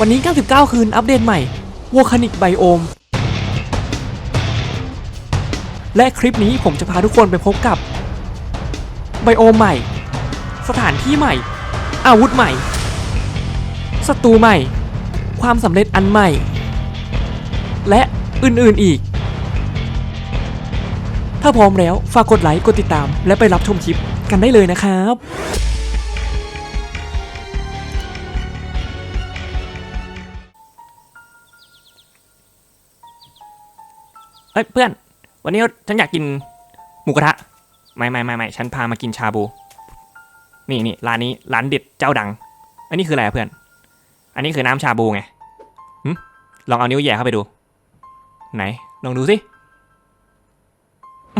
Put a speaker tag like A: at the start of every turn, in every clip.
A: วันนี้ 99 คืน อัปเดตใหม่ว o คานิกไบโอม และคลิปนี้ผมจะพาทุกคนไปพบกับไบโอมใหม่ สถานที่ใหม่ อาวุธใหม่ ศัตรูใหม่ ความสำเร็จอันใหม่ และอื่นๆอีก ถ้าพร้อมแล้ว ฝากกดไลค์ กดติดตาม และไปรับชมคลิปกันได้เลยนะครับ เฮ้ยเพื่อน วันนี้ฉันอยากกินหมูกระทะ ไม่ไม่ไม่ไม่ฉันพามากินชาบู นี่นี่ร้านนี้ร้านเด็ดเจ้าดัง อันนี้คืออะไรเพื่อน อันนี้คือน้ำชาบูไงลองเอานิ้วแย่เข้าไปดู ไหน ลองดูสิ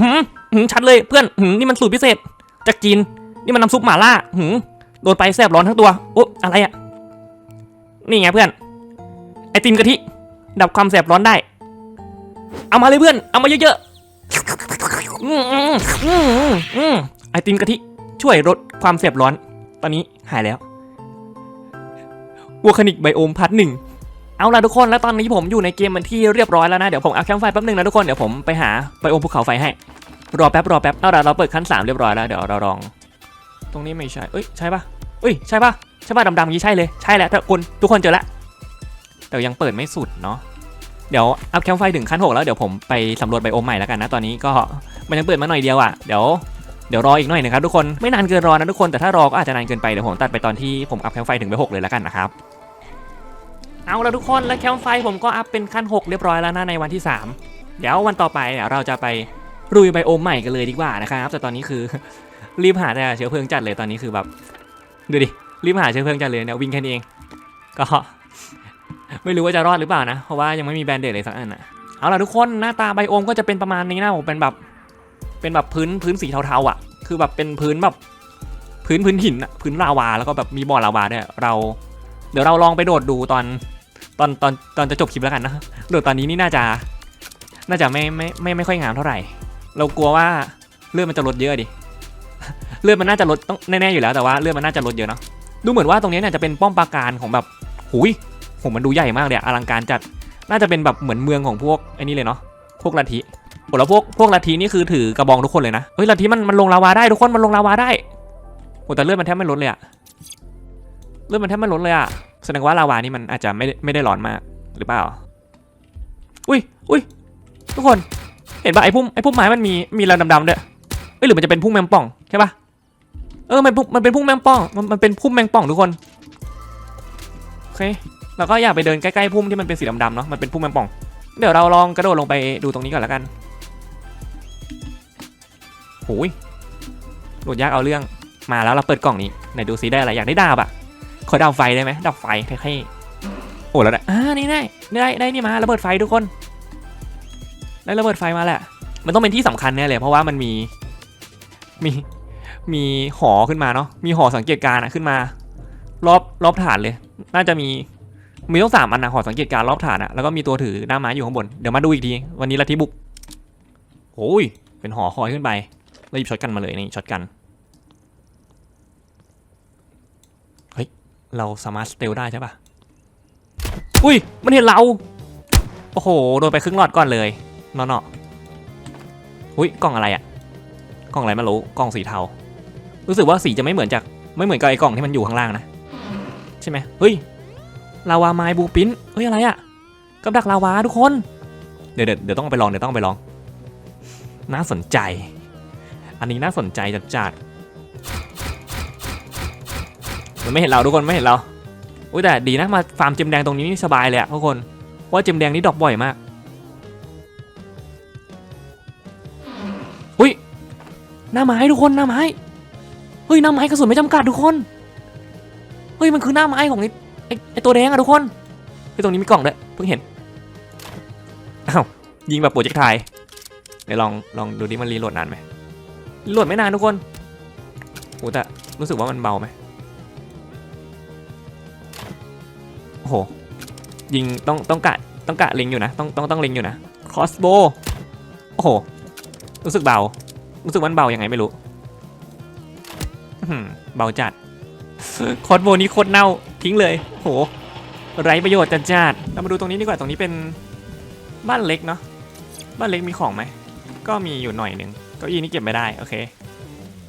A: หืมหืมชัดเลยเพื่อนหืมนี่มันสูตรพิเศษ จากจีน นี่มันน้ำซุปหม่าล่าหืมโดนไปแสบร้อนทั้งตัวโอ๊ะอะไรอะ นี่ไงเพื่อน ไอติมกะทิ ดับความแสบร้อนได้ เอามาเลยเพื่อน เอามาเยอะๆอืมอืมอืมอืมไอติมกะทิช่วยลดความแสบร้อน ตอนนี้หายแล้ววัวคานิกไบโอมพาร์ทหนึ่งเอาล่ะทุกคนแล้วตอนนี้ผมอยู่ในเกมมันที่เรียบร้อยแล้วนะ เดี๋ยวผมเอาแคมไฟแป๊บนึงนะทุกคน เดี๋ยวผมไปหาไบโอมภูเขาไฟให้ รอแป๊บรอแป๊บเอาล่ะเราเปิดขั้นสามเรียบร้อยแล้วเดี๋ยวเราลอง ตรงนี้ไม่ใช่เอ้ยใช่ปะเอ้ยใช่ปะใช่ปะดำๆนี้ใช่เลยใช่แหละทุกคนทุกคนเจอแล้วแต่ยังเปิดไม่สุดเนาะ เดี๋ยวอัพแคมป์ไฟถึงขั้นหกแล้วเดี๋ยวผมไปสำรวจไบโอมใหม่แล้วกันนะตอนนี้ก็มันยังเปิดมาหน่อยเดียวอะเดี๋ยวเดี๋ยวรออีกหน่อยนะครับทุกคนไม่นานเกินรอนะทุกคนแต่ถ้ารอก็อาจจะนานเกินไปเดี๋ยวผมตัดไปตอนที่ผมอัพแคมป์ไฟถึงไปหกเลยแล้วกันนะครับเอาละทุกคนแล้วแคมป์ไฟผมก็อัพเป็นขั้นหกเรียบร้อยแล้วนะในวันที่สามเดี๋ยววันต่อไปเนี่ยเราจะไปรุยไบโอมใหม่กันเลยดีกว่านะครับแต่ตอนนี้คือรีบหาแต่เชื้อเพลิงจัดเลยตอนนี้คือแบบดูดิรีบหาเชื้อเพลิงจัดเลยเนี่ยวิ่งแค่นี้เองก็ ไม่รู้ว่าจะรอดหรือเปล่านะ เพราะว่ายังไม่มีแบนเดดเลยสักอันนะเอาล่ะทุกคนหน้าตาไบโอมก็จะเป็นประมาณนี้นะผมเป็นแบบเป็นแบบพื้นพื้นสีเทาๆอะ คือแบบเป็นพื้นแบบพื้นพื้นหินอะพื้นลาวาแล้วก็แบบมีบ่อลาวาด้วยเรา เดี๋ยวเราลองไปโดดดูตอนตอนตอนตอนจะจบคลิปแล้วกันนะโดดตอนนี้นี่น่าจะ น่าจะไม่ไม่ไม่ไม่ค่อยงามเท่าไหร่ เรากลัวว่าเลือดมันจะลดเยอะดิเลือดมันน่าจะลดต้องแน่ๆอยู่แล้วแต่ว่าเลือดมันน่าจะลดเยอะเนาะดูเหมือนว่าตรงนี้เนี่ยจะเป็นป้อมปราการของแบบหุย ผมมันดูใหญ่มากเลยอะอลังการจัด น่าจะเป็นแบบเหมือนเมืองของพวกไอ้นี่เลยเนาะ พวกลัทธิโอ้แล้วพวกพวกลัทธินี่คือถือกระบองทุกคนเลยนะ เฮ้ยลัทธิมันมันลงลาวาได้ทุกคนมันลงลาวาได้โอ้แต่เลือดมันแทบไม่ลดเลยอะเลือดมันแทบไม่ลดเลยอะแสดงว่าลาวานี่มันอาจจะไม่ไม่ได้ร้อนมากหรือเปล่า อุ้ยอุ้ยทุกคนเห็นปะไอ้พุ่มไอ้พุ่มไม้มันมีมีระดำๆด้วยเอ้ยหรือมันจะเป็นพุ่มแมงป่องใช่ปะเออมันมมันเป็นพุ่มแมงป่องมันมันเป็นพุ่มแมงป่องทุกคนโอเค เราก็อยากไปเดินใกล้ๆพุ่มที่มันเป็นสีดำๆเนาะมันเป็นพุ่มแมงป่อง เดี๋ยวเราลองกระโดดลงไปดูตรงนี้ก่อนแล้วกันโอ้ยโดดยากเอาเรื่องมาแล้วเราเปิดกล่องนี้ไหนดูซิได้อะไรอยากได้ดาบอะขอดาบไฟได้ไหมดาบไฟเท่ๆโอ้แล้วได้อ่านี่ได้ได้ได้นี่มาระเบิดไฟทุกคน ได้ระเบิดไฟมาแหละ มันต้องเป็นที่สำคัญแน่เลยเพราะว่ามันมีมีมีหอขึ้นมาเนาะมีหอสังเกตการณ์ขึ้นมา รอบรอบฐานเลย น่าจะมี มีต้องสามอันนะหอสังเกตการรอบฐานอะแล้วก็มีตัวถือหน้าไม้อยู่ข้างบน เดี๋ยวมาดูอีกที วันนี้ลัทธิบุกโอ้ย เป็นหอคอยขึ้นไปแล้วหยิบช็อตกันมาเลยนี่ช็อตกัน เฮ้ย เราสามารถสเตลได้ใช่ปะอุ้ย มันเห็นเรา โอ้โห โดนไปครึ่งหลอดก่อนเลยเนาะอุ้ย กล่องอะไรอะกล่องอะไรไม่รู้ กล่องสีเทา รู้สึกว่าสีจะไม่เหมือนจาก ไม่เหมือนกับไอ้กล่องที่มันอยู่ข้างล่างนะ ใช่ไหมเฮ้ย ลาวาไม้บูปินเฮ้ยอะไรอะกับดักลาวาทุกคน เดี๋ยวเดี๋ยวต้องไปลองเดี๋ยวต้องไปลอง น่าสนใจ อันนี้น่าสนใจจัดจัดมันไม่เห็นเราทุกคนไม่เห็นเราอุ้ยแต่ดีนะมาฟาร์มเจมแดงตรงนี้นี่สบายเลยอะทุกคนเพราะว่าเจมแดงนี่ดอกบ่อยมาก อุ้ยหน้าไม้ทุกคนหน้าไม้ เฮ้ยหน้าไม้กระสุนไม่จำกัดทุกคน เฮ้ยมันคือหน้าไม้ของไอ้ ไอ้ไอตัวแดงอะทุกคนไอตรงนี้มีกล่องด้วยเพิ่งเห็นอ้าวยิงแบบโปรเจกต์ไทยเดี๋ยวลองลองดูดิมันรีโหลดนานไหมรีโหลดไม่นานทุกคนโอ้แต่รู้สึกว่ามันเบาไหมโอ้โหยิงต้องต้องกะต้องกะเล็งอยู่นะต้องต้องต้องเล็งอยู่นะคอสโบโอ้โหรู้สึกเบา รู้สึกมันเบายังไงไม่รู้เบาจัดคอสโบนี้โคตรเน่า ทิ้งเลย โห ไร้ประโยชน์จัดจัดเรามาดูตรงนี้ดีกว่า ตรงนี้เป็นบ้านเล็กเนาะ บ้านเล็กมีของไหม ก็มีอยู่หน่อยหนึ่งเก้าอี้นี่เก็บไม่ได้ โอเค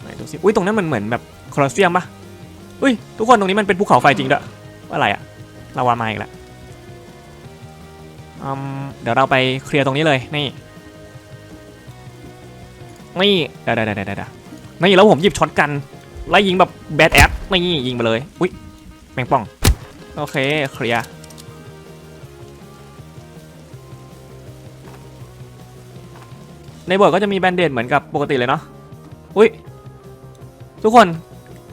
A: ไหนดูสิ อุ้ย ตรงนั้นมันเหมือนแบบโคลอสเซียมปะอุ้ย ทุกคนตรงนี้มันเป็นภูเขาไฟจริงด้วยว่าอะไรอะลาวามาอีกแล้วอืมเดี๋ยวเราไปเคลียร์ตรงนี้เลย นี่ นี่เดี๋ยวเดี๋ยวเดี๋ยวเดี๋ยวนี่แล้วผมหยิบช็อตกันไล่ยิงแบบแบดแอดนี่ยิงไปเลย อุ้ย แมงป่อง โอเค เคลียร์ในบทก็จะมีแบนเดดเหมือนกับปกติเลยเนาะ อุ้ย ทุกคน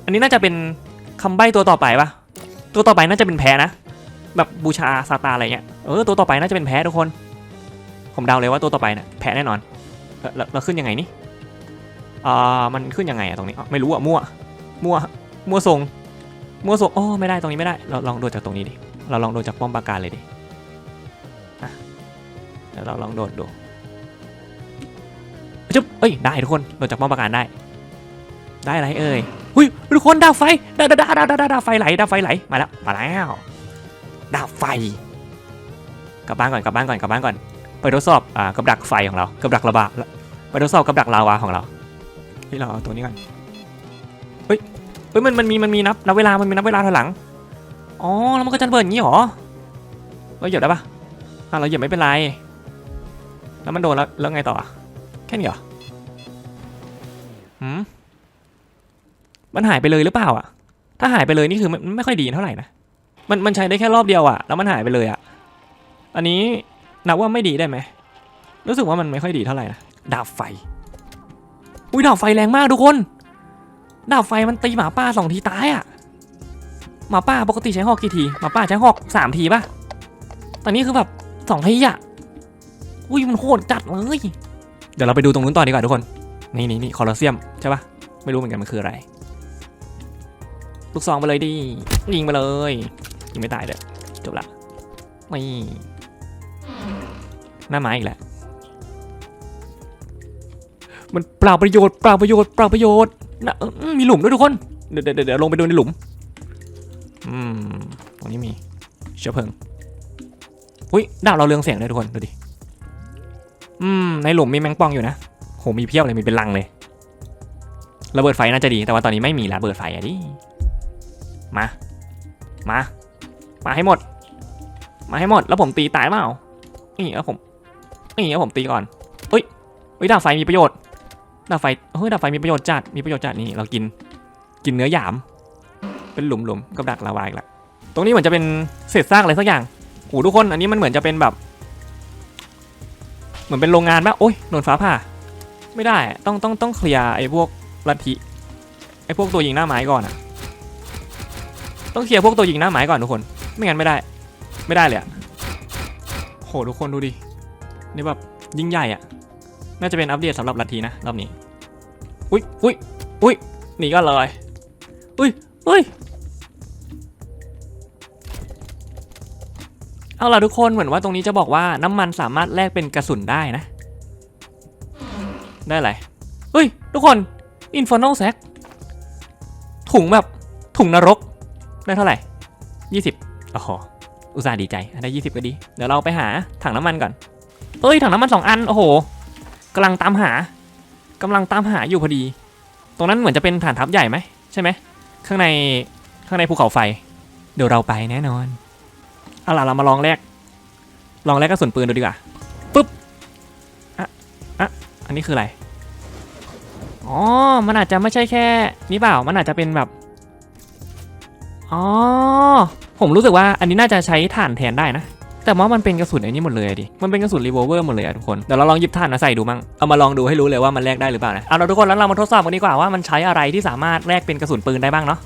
A: อันนี้น่าจะเป็นคำใบ้ตัวต่อไปปะตัวต่อไปน่าจะเป็นแพ้นะ แบบบูชาซาตาอะไรเงี้ย เออ ตัวต่อไปน่าจะเป็นแพ้ทุกคน ผมเดาเลยว่าตัวต่อไปน่ะแพ้แน่นอนเออแล้วขึ้นยังไงนี่อ่ามันขึ้นยังไงอะตรงนี้ ไม่รู้อะมั่ว มั่ว มั่วทรง มั่วสุกโอ้ไม่ได้ตรงนี้ไม่ได้ เราลองโดดจากตรงนี้ดิ เราลองโดดจากป้อมปราการเลยดิอะเดี๋ยวเราลองโดดดูจุ๊บเอ้ยได้ทุกคนโดดจากป้อมปราการได้ ได้อะไรเอ่ยหุยทุกคนดาวไฟดาวดาวดาวดาวดาวดาไฟไหลดาวไฟไหลมาแล้วมาแล้วดาวไฟกลับบ้านก่อนกลับบ้านก่อนกลับบ้านก่อน ไปทดสอบอ่ากับดักไฟของเรากับดักระบาไปทดสอบกับดักลาวาของเราเฮ้ยเราเอาตัวนี้ก่อน ฮ้ยมันมันมีมันมีนับนับเวลา มันมีนับเวลาถอยหลัง อ๋อแล้วมันก็จะเบิดอย่างนี้หรอเราเหยียบได้ปะอะเราเหยียบไม่เป็นไร แล้วมันโดนแล้วแล้วไงต่อแค่นี้เหรอหืมมันหายไปเลยหรือเปล่าอะ ถ้าหายไปเลยนี่คือมันมันไม่ค่อยดีเท่าไหร่นะ มันมันใช้ได้แค่รอบเดียวอะ แล้วมันหายไปเลยอะ อันนี้นับว่าไม่ดีได้ไหม รู้สึกว่ามันไม่ค่อยดีเท่าไหร่นะ ดาบไฟ อุ้ยดาบไฟแรงมากทุกคน ดาบไฟมันตีหมาป่าสองทีตายอะหมาป่าปกติใช้หอกกี่ทีหมาป่าใช้หอกสามทีป่ะตอนนี้คือแบบสองทีอะอุ้ยมันโหดจัดเลยเดี๋ยวเราไปดูตรงนู้นต่อดีกว่าทุกคนนี่นี่นี่คอลอเซียมใช่ป่ะไม่รู้เหมือนกันมันคืออะไร ลูกซองไปเลยดิยิงไปเลยยิงไม่ตายเด้อจบละนี่หน้าไม้อีกแล้วมันเปล่าประโยชน์เปล่าประโยชน์เปล่าประโยชน์ นะมีหลุมด้วยทุกคนเดี๋ยวเดี๋ยวเดี๋ยวลงไปดูในหลุม อืม ตรงนี้มีเชื้อเพลิงอุ้ยดาวเราเรืองแสงเลยทุกคนดูดิ อืม ในหลุมมีแมงป่องอยู่นะ โห มีเพียบเลย มีเป็นลังเลย ระเบิดไฟน่าจะดี แต่ว่าตอนนี้ไม่มีระเบิดไฟอะดิ มา มา มาให้หมด มาให้หมด แล้วผมตีตายเปล่านี่แล้วผม นี่แล้วผมตีก่อนเฮ้ยเฮ้ยดาบไฟมีประโยชน์ ดาบไฟเฮ้ยดาบไฟมีประโยชน์จัดมีประโยชน์จัดนี่เรากินกินเนื้อหยาม เป็นหลุมหลุมๆกับดักลาวาอีกล้วตรงนี้เหมือนจะเป็นเศษซากอะไรสักอย่างโอ้ทุกคนอันนี้มันเหมือนจะเป็นแบบ เหมือนเป็นโรงงานปะโอ้ยโดนฟ้าผ่า ไม่ได้ต้องต้องต้องเคลียร์ไอ้พวกลัทธิไอ้พวกตัวยิงหน้าไม้ก่อนอะต้องเคลียร์พวกตัวยิงหน้าไม้ก่อนทุกคน ไม่งั้นไม่ได้ ไม่ได้เลยอะโหทุกคนดูดินี่แบบยิ่งใหญ่อะ น่าจะเป็นอัปเดตสำหรับลัทธินะรอบนี้ อุ้ยอุ้ยอุ้ยหนีก็เลยอุ้ยอุ้ยเอาล่ะทุกคนเหมือนว่าตรงนี้จะบอกว่าน้ำมันสามารถแลกเป็นกระสุนได้นะ ได้อะไรเฮ้ย ทุกคน Infernal Sack ถุงแบบถุงนรก ได้เท่าไหร่ยี่สิบโอ้โหอุตส่าห์ดีใจ ได้ยี่สิบก็ดี เดี๋ยวเราไปหาถังน้ำมันก่อนเอ้ย ถังน้ำมันสองอัน โอ้โห กำลังตามหากำลังตามหาอยู่พอดี ตรงนั้นเหมือนจะเป็นฐานทัพใหญ่ไหมใช่ไหมข้างในข้างในภูเขาไฟ เดี๋ยวเราไปแน่นอนเอาล่ะเรามาลองแลกลองแลกกระสุนปืนดูดีกว่าปุ๊บอะอะอันนี้คืออะไรอ๋อ มันอาจจะไม่ใช่แค่นี่เปล่า มันอาจจะเป็นแบบ อ๋อ ผมรู้สึกว่าอันนี้น่าจะใช้ถ่านแทนได้นะ แต่ว่ามันเป็นกระสุนไอ้นี่หมดเลยดิ มันเป็นกระสุนรีโวเวอร์หมดเลยอะทุกคน เดี๋ยวเราลองหยิบถ่านมาใส่ดูมั่งเอามาลองดูให้รู้เลยว่ามันแลกได้หรือเปล่านะ เอาละทุกคนแล้วเรามาทดสอบกันดีกว่าว่ามันใช้อะไรที่สามารถแลกเป็นกระสุนปืนได้บ้างเนาะ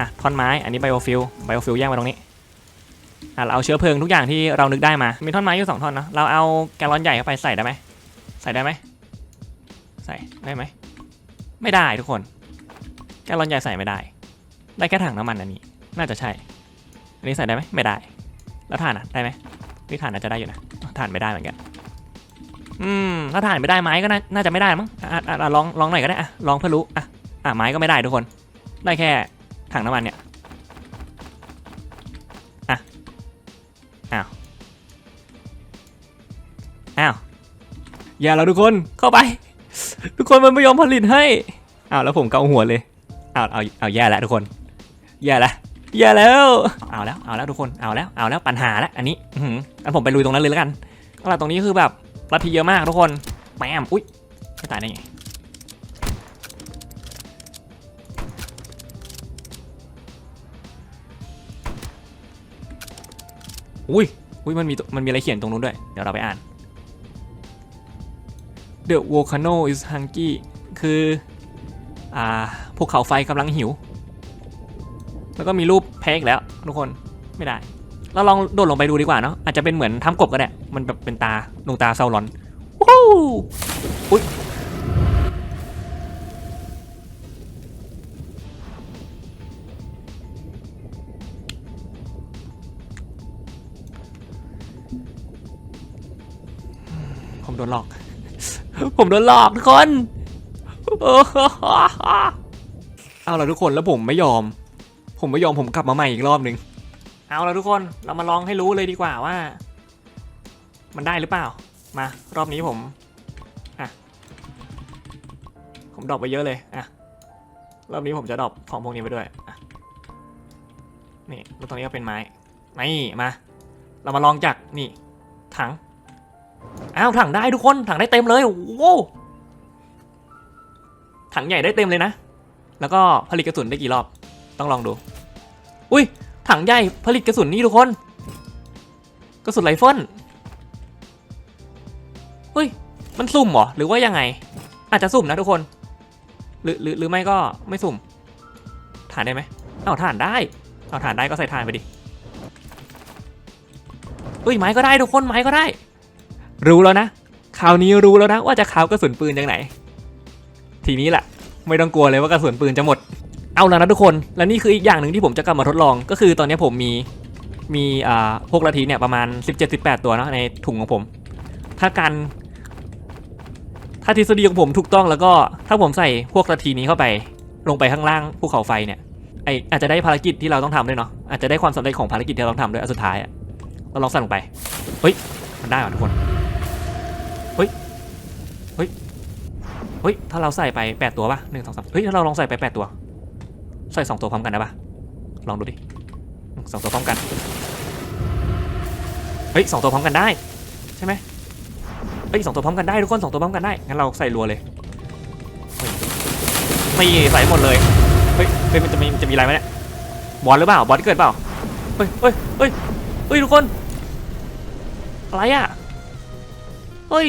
A: อะท่อนไม้ อันนี้ไบโอฟิล ไบโอฟิลแยกมาตรงนี้ อะเราเอาเชื้อเพลิงทุกอย่างที่เรานึกได้มา มีท่อนไม้อยู่สองท่อนเนาะ เราเอาแกลลอนใหญ่เข้าไปใส่ได้ไหมใส่ได้ไหมใส่ได้ไหม ไม่ได้ทุกคน แกลลอนใหญ่ใส่ไม่ได้ ได้แค่ถังน้ำมันอันนี้ น่าจะใช่ อันนี้ใส่ได้ไหมไม่ได้ แล้วถ่านอะได้ไหมวิถ่านอาจจะได้อยู่นะถ่านไม่ได้เหมือนกัน อืมถ้าถ่านไม่ได้ไม้ก็น่าจะไม่ได้มั้งอะลองลองหน่อยก็ได้อะลองเพื่อรู้อะอะไม้ก็ไม่ได้ทุกคน ได้แค่ถังน้ำมันเนี่ยอะอ้าวอ้าวอย่าเราทุกคนเข้าไป ทุกคนมันไม่ยอมผลิตให้อ้าวแล้วผมเกาหัวเลยอ้าวเอาเอาแย่แล้วทุกคนแย่แล้ว แย่าแล้วเอาแล้วเอาแล้วทุกคนเอาแล้วเอาแล้วปัญหาแล้วอันนี้อื้อหืองั้นผมไปลุยตรงนั้นเลยแล้วกันตลาดตรงนี้คือแบบลัทธิเยอะมากทุกคนแหมอุ้ยไม่ตายได้ไงอุ้ยอุ้ยมันมีมันมีอะไรเขียนตรงนู้นด้วย เดี๋ยวเราไปอ่าน The volcano is hungry คือ อ่าภูเขาไฟกำลังหิว แล้วก็มีรูปแพ้อีกแล้วทุกคนไม่ได้ เราลองโดดลงไปดูดีกว่าเนาะอาจจะเป็นเหมือนทำกบก็ได้มันแบบเป็นตาดวงตาเซาลอนว้าวอุ้ยผมโดนหลอก ผมโดนหลอกทุกคน เอาละทุกคนแล้วผมไม่ยอม ผมไม่ยอมผมกลับมาใหม่อีกรอบหนึ่งเอาละทุกคนเรามาลองให้รู้เลยดีกว่าว่า มันได้หรือเปล่า มารอบนี้ผมอะผมดรอปไปเยอะเลยอะรอบนี้ผมจะดรอปของพวกนี้ไปด้วยนี่แล้วตรงนี้ก็เป็นไม้นี่มา เรามาลองจากนี่ ถังอ้าวถังได้ทุกคนถังได้เต็มเลยโอ้ถังใหญ่ได้เต็มเลยนะ แล้วก็ผลิตกระสุนได้กี่รอบ ต้องลองดู อุ้ย ถังใหญ่ผลิตกระสุนนี่ทุกคน กระสุนไรเฟิลเฮ้ย มันสุ่มเหรอ หรือว่ายังไง อาจจะสุ่มนะทุกคน หรือหรือหรือไม่ก็ไม่สุ่มถ่านได้ไหมเอาถ่านได้ เอาถ่านได้ก็ใส่ถ่านไปดิเฮ้ยไม้ก็ได้ทุกคนไม้ก็ได้ รู้แล้วนะคราวนี้รู้แล้วนะว่าจะคราวกระสุนปืนจากไหน ทีนี้แหละไม่ต้องกลัวเลยว่ากระสุนปืนจะหมด เอาแล้วนะทุกคน และนี่คืออีกอย่างหนึ่งที่ผมจะกลับมาทดลอง ก็คือตอนนี้ผมมีมีอ่าพวกละทีเนี่ยประมาณ 17-18 ตัวเนะในถุงของผม ถ้าการถ้าทฤษฎีของผมถูกต้องแล้วก็ถ้าผมใส่พวกละทีนี้เข้าไป ลงไปข้างล่างภูเขาไฟเนี่ยไออาจจะได้ภารกิจที่เราต้องทำด้วยเนาะอาจจะได้ความสำเร็จของภารกิจที่เราต้องทำด้วยอันสุดท้ายอะเราลองใส่ลงไปเฮ้ยมันได้ว่ะทุกคนเฮ้ยเฮ้ยเฮ้ยถ้าเราใส่ไป 8 ตัวป่ะหนึ่งสองสามเฮ้ยถ้าเราลองใส่ไป 8 ตัว ใส่2ตัวพร้อมกันได้ป่ะลองดูดิสองตัวพร้อมกัน เฮ้ยสองตัวพร้อมกันได้ ใช่ไหมเฮ้ยสองตัวพร้อมกันได้ทุกคนสองตัวพร้อมกันได้ งั้นเราใส่รัวเลยไม่ใส่หมดเลย เฮ้ยเฮ้ยมันจะมีจะมีอะไรไหมเนี่ย บอลหรือเปล่า บอลที่เกิดเปล่า เฮ้ยเฮ้ยเฮ้ยเฮ้ยทุกคน อะไรอะ เฮ้ย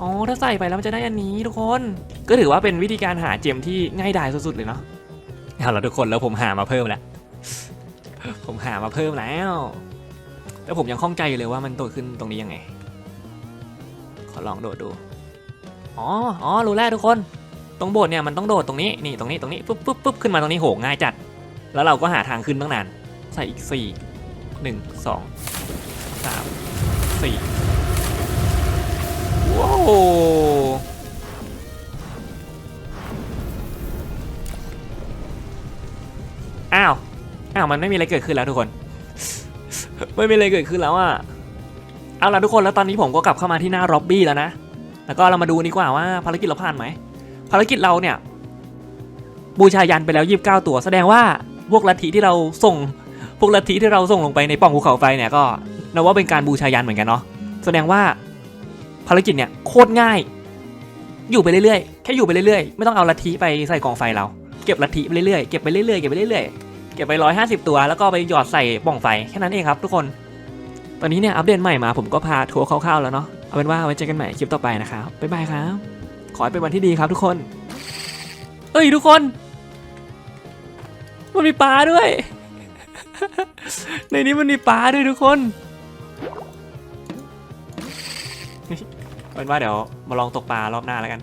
A: อ๋อ ถ้าใส่ไปแล้วมันจะได้อันนี้ทุกคน ก็ถือว่าเป็นวิธีการหาเจมที่ง่ายดายสุดๆเลยเนาะเอาละทุกคนแล้วผมหามาเพิ่มแล้วผมหามาเพิ่มแล้วแต่ผมยังข้องใจอยู่เลยว่ามันโดดขึ้นตรงนี้ยังไง ขอลองโดดดู อ๋อ อ๋อ รู้แล้วทุกคน ตรงโบสถ์เนี่ยมันต้องโดดตรงนี้ นี่ตรงนี้ ตรงนี้ ปุ๊บปุ๊บปุ๊บขึ้นมาตรงนี้โหง่ายจัด แล้วเราก็หาทางขึ้นตั้งนาน ใส่อีกสี่หนึ่งสองสามสี่ว้าว อ้าว อ้าว มันไม่มีอะไรเกิดขึ้นแล้วทุกคน ไม่มีอะไรเกิดขึ้นแล้วอะ เอาล่ะทุกคน แล้วตอนนี้ผมก็กลับเข้ามาที่หน้าร็อบบี้แล้วนะ แล้วก็เรามาดูดีกว่าว่าภารกิจเราผ่านไหม ภารกิจเราเนี่ย บูชายันไปแล้วยีิบเก้าตัว แสดงว่าพวกลัทธิที่เราส่ง พวกลัทธิที่เราส่งลงไปในป่องภูเขาไฟเนี่ยก็นับว่าเป็นการบูชายันเหมือนกันเนาะ แสดงว่าภารกิจเนี่ยโคตรง่าย อยู่ไปเรื่อยๆ แค่อยู่ไปเรื่อยๆ ไม่ต้องเอาลัทธิไปใส่กองไฟเรา เก็บลัทธิไปเรื่อยๆเก็บไปเรื่อยๆเก็บไปเรื่อยๆเก็บไปร้อยห้าสิบตัวแล้วก็ไปหยอดใส่ป่องไฟแค่นั้นเองครับทุกคนตอนนี้เนี่ยอัปเดตใหม่มาผมก็พาทัวร์คร่าวๆแล้วเนาะเอาเป็นว่าไว้เจอกันใหม่คลิปต่อไปนะครับบ๊ายบายครับ ขอให้เป็นวันที่ดีครับทุกคน เอ้ยทุกคนมันมีปลาด้วย ในนี้มันมีปลาด้วยทุกคนเอาเป็นว่าเดี๋ยวมาลองตกปลารอบหน้าแล้วกัน